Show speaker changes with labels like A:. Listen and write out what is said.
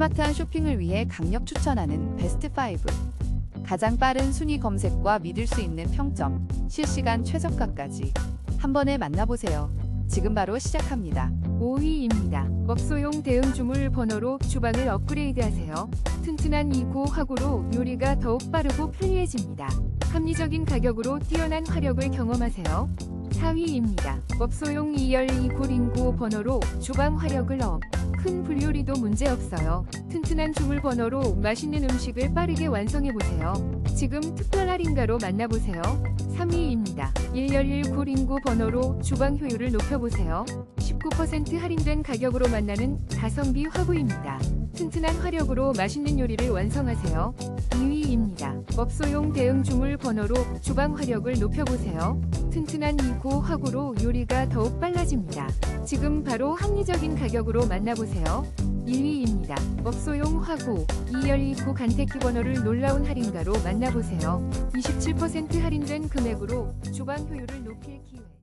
A: 스마트한 쇼핑을 위해 강력 추천하는 베스트 5. 가장 빠른 순위 검색과 믿을 수 있는 평점, 실시간 최저가까지 한 번에 만나보세요. 지금 바로 시작합니다.
B: 5위입니다. 먹소용 대응 주물 번호로 주방을 업그레이드하세요. 튼튼한 이고 화구로 요리가 더욱 빠르고 편리해집니다. 합리적인 가격으로 뛰어난 화력을 경험하세요. 4위입니다. 먹소용 2열 2고 링고 번호로 주방 화력을 업. 큰 불요리도 문제없어요. 튼튼한 주물 번호로 맛있는 음식을 빠르게 완성해보세요. 지금 특별 할인가로 만나보세요. 3위입니다. 1열 1고 링고 번호로 주방 효율을 높여보세요. 19% 할인된 가격으로 만나는 가성비 화구입니다. 튼튼한 화력으로 맛있는 요리를 완성하세요. 2위입니다. 먹소용 대응 주물 번호로 주방 화력을 높여보세요. 튼튼한 이고 화구로 요리가 더욱 빨라집니다. 지금 바로 합리적인 가격으로 만나보세요. 1위입니다. 먹소용 화구 2열 2구 간택기 번호를 놀라운 할인가로 만나보세요. 27% 할인된 금액으로 주방 효율을 높일 기회.